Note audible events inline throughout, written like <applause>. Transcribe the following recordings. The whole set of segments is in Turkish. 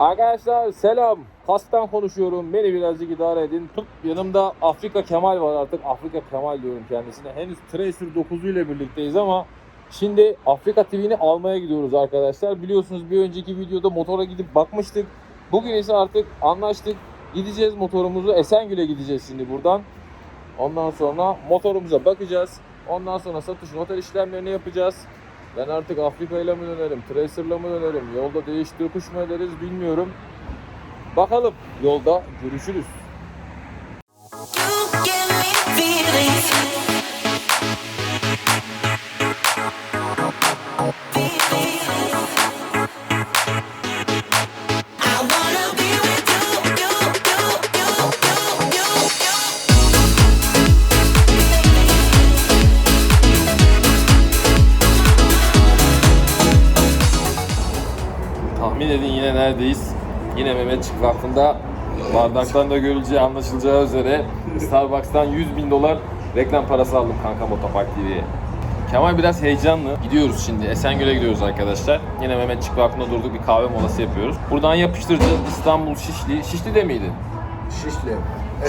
Arkadaşlar selam. Kastan konuşuyorum. Beni birazcık idare edin. Tıp yanımda Afrika Kemal var artık. Afrika Kemal diyorum kendisine. Henüz Tracer 9 ile birlikteyiz ama şimdi Afrika TV'ni almaya gidiyoruz arkadaşlar. Biliyorsunuz bir önceki videoda motora gidip bakmıştık. Bugün ise artık anlaştık. Gideceğiz motorumuzu. Esengül'e gideceğiz şimdi buradan. Ondan sonra motorumuza bakacağız. Ondan sonra satış noter işlemlerini yapacağız. Ben artık Afrika ile mi dönerim, Tracer'la mı dönerim, yolda değiş tokuş mu ederiz bilmiyorum. Bakalım yolda görüşürüz. You give me feelings. Yine neredeyiz? Yine Mehmetçik Vakfı'nda bardaktan da görüleceği anlaşılacağı üzere Starbucks'tan 100 bin dolar reklam parası aldım kanka Motopark TV'ye. Kemal biraz heyecanlı. Gidiyoruz şimdi. Esengül'e gidiyoruz arkadaşlar. Yine Mehmetçik Vakfı'nda durduk bir kahve molası yapıyoruz. Buradan yapıştıracağız İstanbul Şişli. Şişli de miydi? Şişli.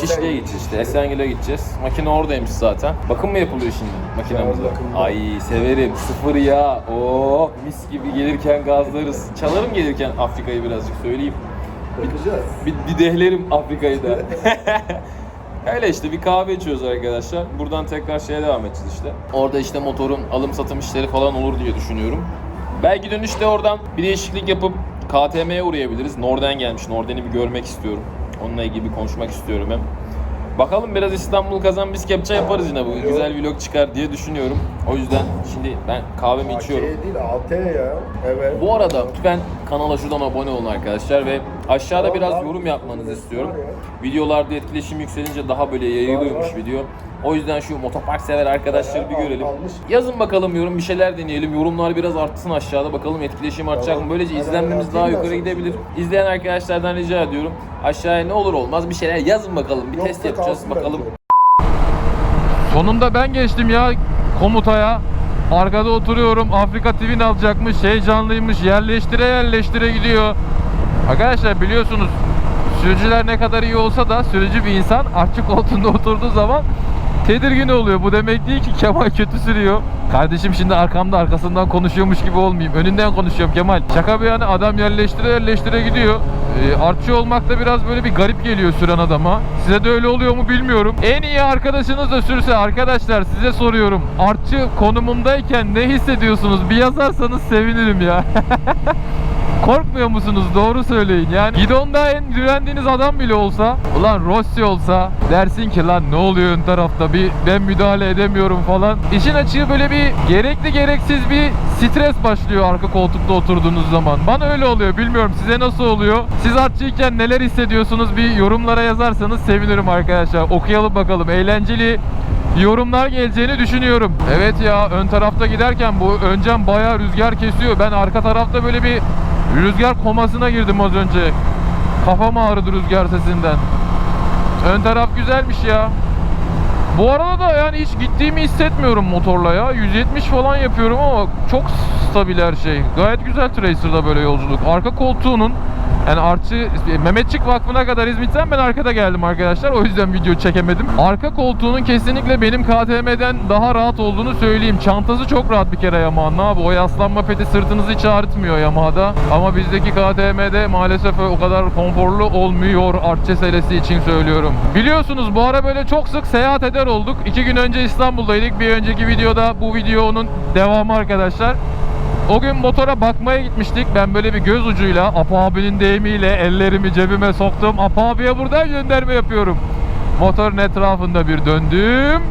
Şişli'ye gideceğiz işte. Esengül'e gideceğiz. Makine oradaymış zaten. Bakım mı yapılıyor şimdi bakımda. Ay severim. Sıfır yağ. Oo mis gibi gelirken gazlarız. Çalarım gelirken Afrika'yı birazcık söyleyeyim. Bakacağız. Bir, bir dehlerim Afrika'yı da. <laughs> Öyle işte bir kahve içiyoruz arkadaşlar. Buradan tekrar şeye devam edeceğiz işte. Orada işte motorun alım satım işleri falan olur diye düşünüyorum. Belki dönüşte oradan bir değişiklik yapıp KTM'ye uğrayabiliriz. Norden gelmiş. Norden'i bir görmek istiyorum. Onunla ilgili bir konuşmak istiyorum hem. Bakalım biraz İstanbul kazan biz kepçe yaparız yine bu. Güzel vlog çıkar diye düşünüyorum. O yüzden şimdi ben kahvemi içiyorum. AK değil AT ya. Evet. Bu arada lütfen kanala şuradan abone olun arkadaşlar ve aşağıda biraz yorum yapmanızı istiyorum. Videolarda etkileşim yükselince daha böyle yayılıyormuş video. O yüzden şu motopark sever arkadaşları bir görelim. Yazın bakalım yorum bir şeyler deneyelim. Yorumlar biraz artsın aşağıda bakalım etkileşim artacak mı? Böylece izlenmemiz daha yukarı gidebilir. İzleyen arkadaşlardan rica ediyorum. Aşağıya ne olur olmaz bir şeyler yazın bakalım. Bir test yapacağız bakalım. Sonunda ben geçtim ya komutaya. Arkada oturuyorum. Afrika TV'ni alacakmış. Heyecanlıymış. Yerleştire yerleştire gidiyor. Arkadaşlar biliyorsunuz sürücüler ne kadar iyi olsa da sürücü bir insan artçı koltuğunda <laughs> oturduğu zaman tedirgin oluyor. Bu demek değil ki Kemal kötü sürüyor. Kardeşim şimdi arkamda arkasından konuşuyormuş gibi olmayayım. Önünden konuşuyorum Kemal. Şaka bir yana adam yerleştire yerleştire gidiyor. Ee, artçı olmak da biraz böyle bir garip geliyor süren adama. Size de öyle oluyor mu bilmiyorum. En iyi arkadaşınız da sürse arkadaşlar size soruyorum. Artçı konumundayken ne hissediyorsunuz? Bir yazarsanız sevinirim ya. <laughs> Korkmuyor musunuz? Doğru söyleyin. Yani gidonda en güvendiğiniz adam bile olsa, ulan Rossi olsa dersin ki lan ne oluyor ön tarafta bir ben müdahale edemiyorum falan. İşin açığı böyle bir gerekli gereksiz bir stres başlıyor arka koltukta oturduğunuz zaman. Bana öyle oluyor. Bilmiyorum size nasıl oluyor? Siz artçıyken neler hissediyorsunuz? Bir yorumlara yazarsanız sevinirim arkadaşlar. Okuyalım bakalım. Eğlenceli yorumlar geleceğini düşünüyorum. Evet ya ön tarafta giderken bu öncem bayağı rüzgar kesiyor. Ben arka tarafta böyle bir rüzgar komasına girdim az önce. Kafam ağrıdı rüzgar sesinden. Ön taraf güzelmiş ya. Bu arada da yani hiç gittiğimi hissetmiyorum motorla ya. 170 falan yapıyorum ama çok stabil her şey. Gayet güzel Tracer'da böyle yolculuk. Arka koltuğunun yani artçı Mehmetçik Vakfı'na kadar İzmit'ten ben arkada geldim arkadaşlar. O yüzden video çekemedim. Arka koltuğunun kesinlikle benim KTM'den daha rahat olduğunu söyleyeyim. Çantası çok rahat bir kere Yamaha'nın abi. O yaslanma peti sırtınızı hiç ağrıtmıyor Yamaha'da. Ama bizdeki KTM'de maalesef o kadar konforlu olmuyor artçı selesi için söylüyorum. Biliyorsunuz bu ara böyle çok sık seyahat eder olduk. İki gün önce İstanbul'daydık. Bir önceki videoda bu videonun devamı arkadaşlar. O gün motora bakmaya gitmiştik. Ben böyle bir göz ucuyla Apo abinin deyimiyle ellerimi cebime soktum. Apo abiye buradan gönderme yapıyorum. Motorun etrafında bir döndüm.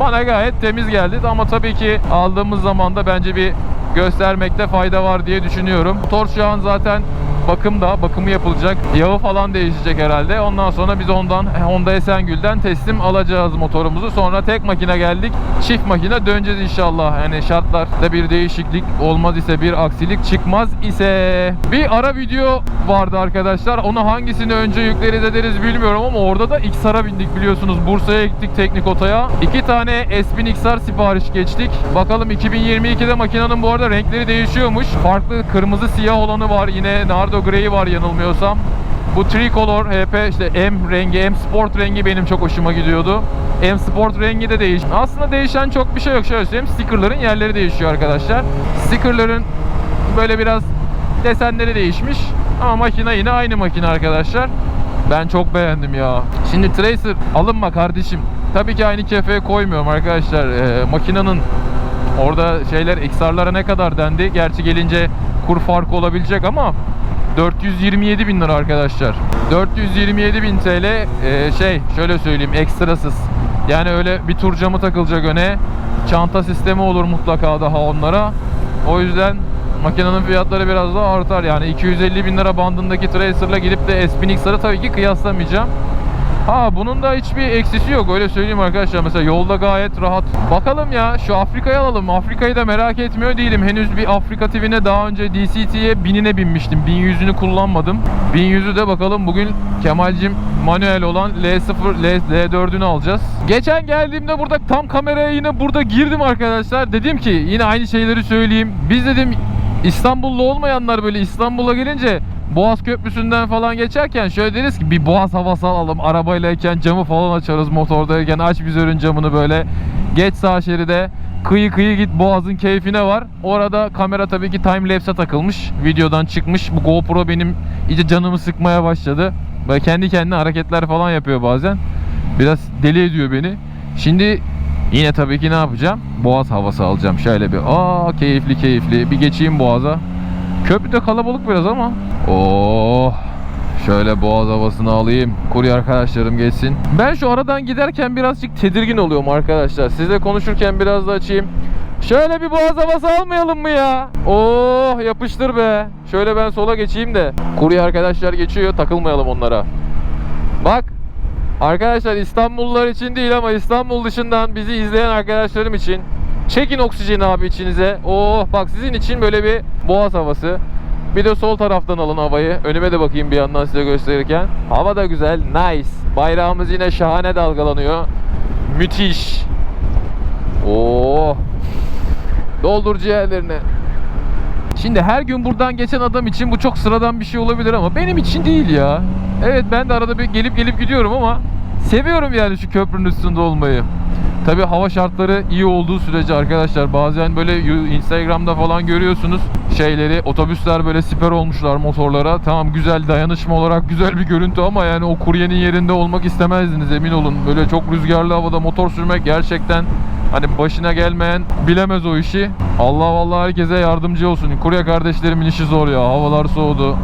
Bana gayet temiz geldi ama tabii ki aldığımız zaman da bence bir göstermekte fayda var diye düşünüyorum. Motor şu an zaten bakımda, bakımı yapılacak. Yağı falan değişecek herhalde. Ondan sonra biz ondan Honda Esengül'den teslim alacağız motorumuzu. Sonra tek makine geldik. Çift makine döneceğiz inşallah. Yani şartlarda bir değişiklik olmaz ise bir aksilik çıkmaz ise bir ara video vardı arkadaşlar. Onu hangisini önce yükleriz ederiz bilmiyorum ama orada da XR'a bindik biliyorsunuz. Bursa'ya gittik teknik otaya. İki tane S1000 XR sipariş geçtik. Bakalım 2022'de makinenin bu arada renkleri değişiyormuş. Farklı kırmızı siyah olanı var. Yine Nardo Indigo Grey var yanılmıyorsam. Bu Tricolor HP işte M rengi, M Sport rengi benim çok hoşuma gidiyordu. M Sport rengi de değiş. Aslında değişen çok bir şey yok. Şöyle söyleyeyim. Stickerların yerleri değişiyor arkadaşlar. Stickerların böyle biraz desenleri değişmiş. Ama makine yine aynı makine arkadaşlar. Ben çok beğendim ya. Şimdi Tracer alınma kardeşim. Tabii ki aynı kefeye koymuyorum arkadaşlar. Ee, makinenin orada şeyler XR'lara ne kadar dendi. Gerçi gelince kur farkı olabilecek ama 427 bin lira arkadaşlar. 427 bin TL e, şey şöyle söyleyeyim ekstrasız. Yani öyle bir tur camı takılacak öne. Çanta sistemi olur mutlaka daha onlara. O yüzden makinenin fiyatları biraz daha artar. Yani 250 bin lira bandındaki Tracer'la gidip de S1000XR'ı tabii ki kıyaslamayacağım. Ha bunun da hiçbir eksisi yok öyle söyleyeyim arkadaşlar. Mesela yolda gayet rahat. Bakalım ya şu Afrika'yı alalım. Afrika'yı da merak etmiyor değilim. Henüz bir Afrika TV'ne daha önce DCT'ye binine binmiştim. 1100'ünü kullanmadım. 1100'ü de bakalım bugün Kemal'cim manuel olan L0 L, L4'ünü alacağız. Geçen geldiğimde burada tam kameraya yine burada girdim arkadaşlar. Dedim ki yine aynı şeyleri söyleyeyim. Biz dedim İstanbullu olmayanlar böyle İstanbul'a gelince Boğaz Köprüsü'nden falan geçerken şöyle deriz ki bir Boğaz havası alalım. Arabaylayken camı falan açarız motordayken aç vizörün camını böyle. Geç sağ şeride kıyı kıyı git Boğaz'ın keyfine var. Orada kamera tabii ki time lapse'e takılmış. Videodan çıkmış. Bu GoPro benim iyice canımı sıkmaya başladı. Böyle kendi kendine hareketler falan yapıyor bazen. Biraz deli ediyor beni. Şimdi Yine tabii ki ne yapacağım? Boğaz havası alacağım. Şöyle bir aa keyifli keyifli. Bir geçeyim Boğaz'a. Köprüde kalabalık biraz ama. Oh. Şöyle boğaz havasını alayım. Kurye arkadaşlarım geçsin. Ben şu aradan giderken birazcık tedirgin oluyorum arkadaşlar. Sizle konuşurken biraz da açayım. Şöyle bir boğaz havası almayalım mı ya? Oh yapıştır be. Şöyle ben sola geçeyim de. Kurye arkadaşlar geçiyor takılmayalım onlara. Bak Arkadaşlar İstanbullular için değil ama İstanbul dışından bizi izleyen arkadaşlarım için çekin oksijeni abi içinize. Oh bak sizin için böyle bir boğaz havası. Bir de sol taraftan alın havayı. Önüme de bakayım bir yandan size gösterirken. Hava da güzel. Nice. Bayrağımız yine şahane dalgalanıyor. Müthiş. Oh. Doldur ciğerlerini. Şimdi her gün buradan geçen adam için bu çok sıradan bir şey olabilir ama benim için değil ya. Evet ben de arada bir gelip gelip gidiyorum ama seviyorum yani şu köprünün üstünde olmayı. Tabi hava şartları iyi olduğu sürece arkadaşlar bazen böyle Instagram'da falan görüyorsunuz şeyleri otobüsler böyle siper olmuşlar motorlara. Tamam güzel dayanışma olarak güzel bir görüntü ama yani o kuryenin yerinde olmak istemezdiniz emin olun. Böyle çok rüzgarlı havada motor sürmek gerçekten Hani başına gelmeyen bilemez o işi. Allah vallahi herkese yardımcı olsun. Kurye kardeşlerimin işi zor ya. Havalar soğudu.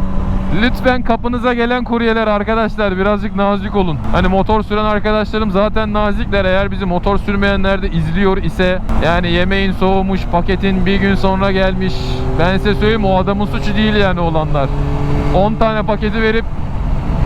Lütfen kapınıza gelen kuryeler arkadaşlar birazcık nazik olun. Hani motor süren arkadaşlarım zaten nazikler. Eğer bizi motor sürmeyenler de izliyor ise yani yemeğin soğumuş, paketin bir gün sonra gelmiş. Ben size söyleyeyim o adamın suçu değil yani olanlar. 10 tane paketi verip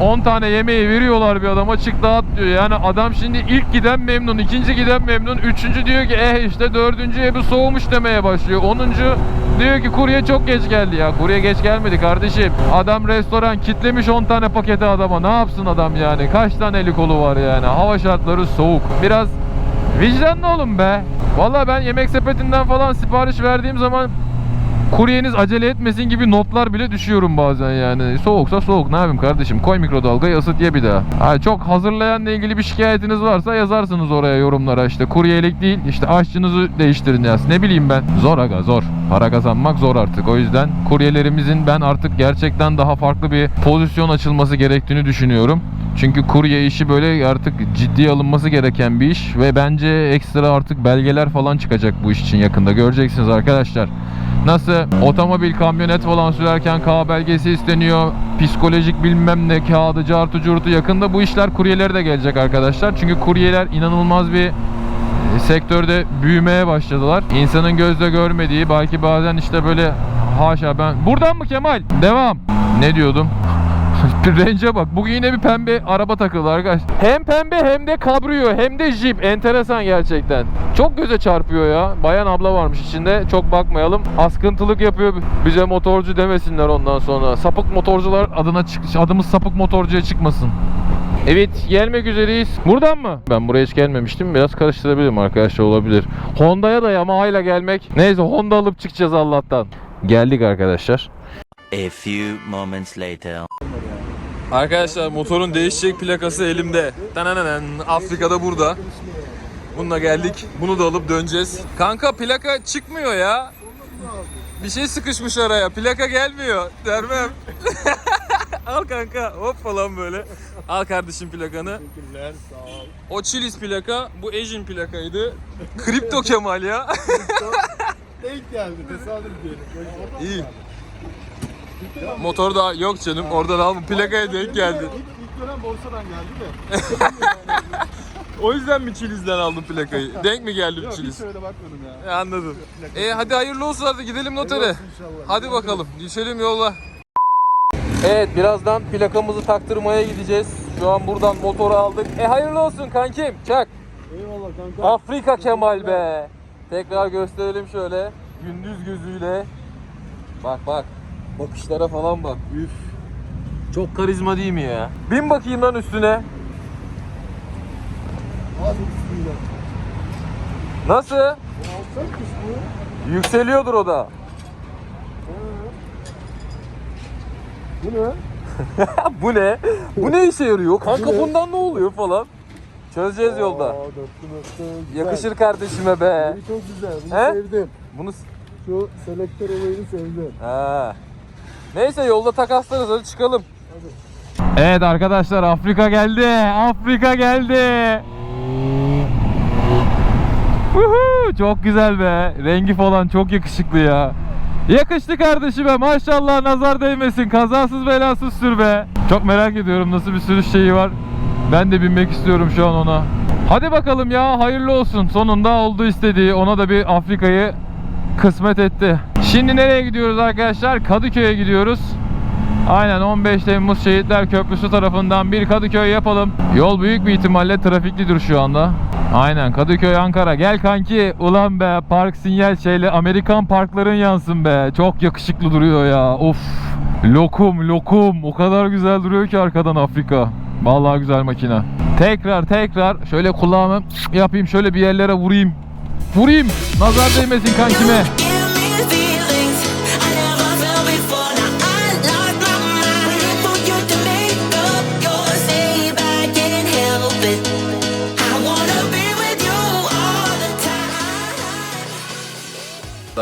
10 tane yemeği veriyorlar bir adama çık dağıt diyor. Yani adam şimdi ilk giden memnun, ikinci giden memnun, üçüncü diyor ki eh işte dördüncüye bir soğumuş demeye başlıyor. Onuncu diyor ki kurye çok geç geldi ya. Kurye geç gelmedi kardeşim. Adam restoran kitlemiş 10 tane paketi adama. Ne yapsın adam yani? Kaç tane eli kolu var yani? Hava şartları soğuk. Biraz vicdanlı olun be. Vallahi ben yemek sepetinden falan sipariş verdiğim zaman Kuryeniz acele etmesin gibi notlar bile düşüyorum bazen yani. Soğuksa soğuk ne yapayım kardeşim koy mikrodalgayı ısıt ye bir daha. Ha, çok hazırlayanla ilgili bir şikayetiniz varsa yazarsınız oraya yorumlara işte kuryelik değil işte aşçınızı değiştirin yaz. Ne bileyim ben. Zor aga zor. Para kazanmak zor artık. O yüzden kuryelerimizin ben artık gerçekten daha farklı bir pozisyon açılması gerektiğini düşünüyorum. Çünkü kurye işi böyle artık ciddiye alınması gereken bir iş ve bence ekstra artık belgeler falan çıkacak bu iş için yakında. Göreceksiniz arkadaşlar. Nasıl otomobil, kamyonet falan sürerken K belgesi isteniyor. Psikolojik bilmem ne kağıdı, cartı curtu yakında bu işler kuryelere de gelecek arkadaşlar. Çünkü kuryeler inanılmaz bir e, sektörde büyümeye başladılar. İnsanın gözle görmediği belki bazen işte böyle haşa ben buradan mı Kemal? Devam. Ne diyordum? <laughs> Range'e bak. Bugün yine bir pembe araba takıldı arkadaş. Hem pembe hem de kabrio hem de jip. Enteresan gerçekten. Çok göze çarpıyor ya. Bayan abla varmış içinde. Çok bakmayalım. Askıntılık yapıyor. Bize motorcu demesinler ondan sonra. Sapık motorcular adına çık adımız sapık motorcuya çıkmasın. Evet gelmek üzereyiz. Buradan mı? Ben buraya hiç gelmemiştim. Biraz karıştırabilirim arkadaşlar olabilir. Honda'ya da Yamaha'yla gelmek. Neyse Honda alıp çıkacağız Allah'tan. Geldik arkadaşlar. A few moments later. Arkadaşlar motorun değişecek plakası elimde. Tanananan, Afrika'da burada. Bununla geldik. Bunu da alıp döneceğiz. Kanka plaka çıkmıyor ya. Bir şey sıkışmış araya. Plaka gelmiyor. Dermem. <laughs> Al kanka. Hop falan böyle. Al kardeşim plakanı. Teşekkürler sağ ol. O Chili's plaka. Bu Asian plakaydı. Kripto Kemal ya. Denk geldi tesadüf diyelim. İyi. Motor da yok canım. Oradan alma. Plakaya denk geldi. İlk, ilk dönem borsadan geldi de. <laughs> O yüzden mi Chili's'den aldın plakayı? Denk mi geldi Yok hiç Chili's? öyle bakmadım ya. E, anladım. E hadi hayırlı olsun hadi gidelim notere. Hadi bakalım düşelim yolla. Evet birazdan plakamızı taktırmaya gideceğiz. Şu an buradan motoru aldık. E hayırlı olsun kankim. Çak. Eyvallah kanka. Afrika Kemal be. Tekrar gösterelim şöyle. Gündüz gözüyle. Bak bak. Bakışlara falan bak. Üf. Çok karizma değil mi ya? Bin bakayım lan üstüne. Nasıl? Bu bu. Yükseliyordur o da. Bu ne? <laughs> Bu ne? Bu ne işe yarıyor? Kanka Bu bundan ne oluyor falan? Çözeceğiz yolda. Aa, dörtlü dörtlü. Güzel. Yakışır kardeşime be. Beni çok güzel. Bunu He? sevdim. Bunu Şu selektör olayını sevdim. ha. Neyse yolda takaslarız hadi çıkalım. Evet arkadaşlar Afrika geldi. Afrika geldi. Woohoo! Çok güzel be. Rengi falan çok yakışıklı ya. Yakıştı kardeşime maşallah nazar değmesin. Kazasız belasız sür be. Çok merak ediyorum nasıl bir sürüş şeyi var. Ben de binmek istiyorum şu an ona. Hadi bakalım ya hayırlı olsun. Sonunda oldu istediği. Ona da bir Afrika'yı kısmet etti. Şimdi nereye gidiyoruz arkadaşlar? Kadıköy'e gidiyoruz. Aynen 15 Temmuz Şehitler Köprüsü tarafından bir Kadıköy yapalım. Yol büyük bir ihtimalle trafiklidir şu anda. Aynen Kadıköy Ankara. Gel kanki. Ulan be park sinyal şeyle Amerikan parkların yansın be. Çok yakışıklı duruyor ya. Of. Lokum lokum. O kadar güzel duruyor ki arkadan Afrika. Vallahi güzel makine. Tekrar tekrar şöyle kulağımı yapayım şöyle bir yerlere vurayım. Vurayım. Nazar değmesin kankime.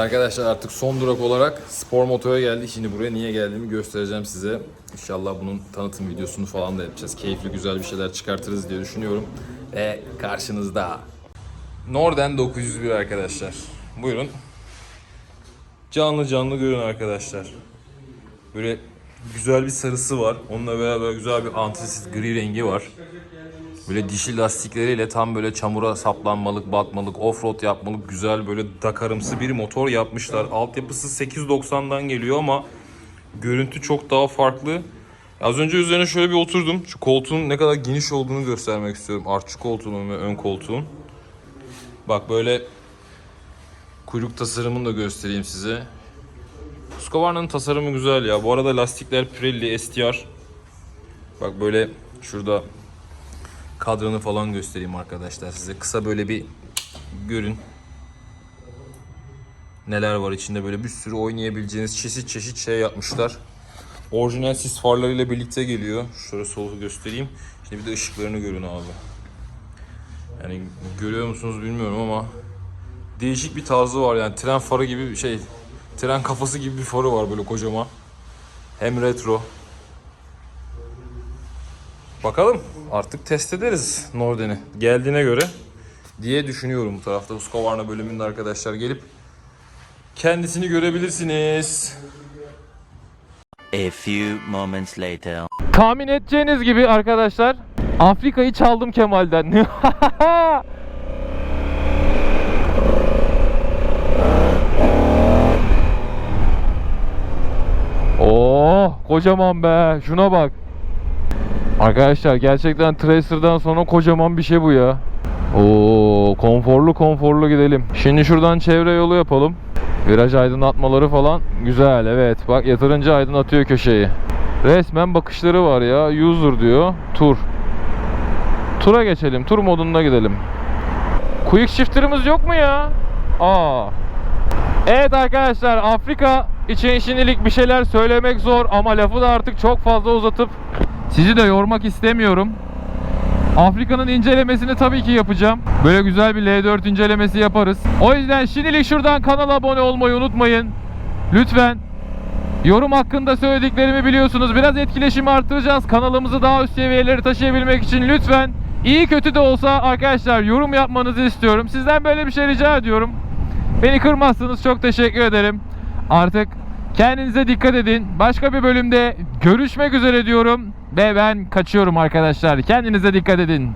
Arkadaşlar artık son durak olarak spor motoya geldik. Şimdi buraya niye geldiğimi göstereceğim size. İnşallah bunun tanıtım videosunu falan da yapacağız. Keyifli güzel bir şeyler çıkartırız diye düşünüyorum. Ve karşınızda Norden 901 arkadaşlar. Buyurun. Canlı canlı görün arkadaşlar. Böyle güzel bir sarısı var. Onunla beraber güzel bir antrasit gri rengi var. Böyle dişi lastikleriyle tam böyle çamura saplanmalık, batmalık, offroad yapmalık güzel böyle dakarımsı bir motor yapmışlar. Altyapısı 890'dan geliyor ama görüntü çok daha farklı. Az önce üzerine şöyle bir oturdum. Şu koltuğun ne kadar geniş olduğunu göstermek istiyorum. Artçı koltuğunun ve ön koltuğun. Bak böyle kuyruk tasarımını da göstereyim size. Husqvarna'nın tasarımı güzel ya. Bu arada lastikler Pirelli STR. Bak böyle şurada kadranı falan göstereyim arkadaşlar size. Kısa böyle bir görün. Neler var içinde böyle bir sürü oynayabileceğiniz çeşit çeşit şey yapmışlar. Orijinal sis farlarıyla birlikte geliyor. Şöyle solu göstereyim. Şimdi bir de ışıklarını görün abi. Yani görüyor musunuz bilmiyorum ama değişik bir tarzı var yani tren farı gibi bir şey. Tren kafası gibi bir farı var böyle kocaman. Hem retro Bakalım artık test ederiz Norden'i. Geldiğine göre diye düşünüyorum bu tarafta. Husqvarna bölümünde arkadaşlar gelip kendisini görebilirsiniz. A few moments later. Tahmin edeceğiniz gibi arkadaşlar Afrika'yı çaldım Kemal'den. <laughs> oh kocaman be şuna bak. Arkadaşlar gerçekten Tracer'dan sonra kocaman bir şey bu ya. Oo konforlu konforlu gidelim. Şimdi şuradan çevre yolu yapalım. Viraj aydınlatmaları falan güzel evet. Bak yatırınca aydınlatıyor köşeyi. Resmen bakışları var ya. User diyor. Tur. Tura geçelim. Tur modunda gidelim. Quick shifter'ımız yok mu ya? Aa. Evet arkadaşlar Afrika için şimdilik bir şeyler söylemek zor ama lafı da artık çok fazla uzatıp sizi de yormak istemiyorum. Afrika'nın incelemesini tabii ki yapacağım. Böyle güzel bir L4 incelemesi yaparız. O yüzden şimdilik şuradan kanala abone olmayı unutmayın. Lütfen Yorum hakkında söylediklerimi biliyorsunuz. Biraz etkileşimi arttıracağız. Kanalımızı daha üst seviyelere taşıyabilmek için lütfen iyi kötü de olsa arkadaşlar yorum yapmanızı istiyorum. Sizden böyle bir şey rica ediyorum. Beni kırmazsınız çok teşekkür ederim. Artık kendinize dikkat edin. Başka bir bölümde görüşmek üzere diyorum ve ben kaçıyorum arkadaşlar. Kendinize dikkat edin.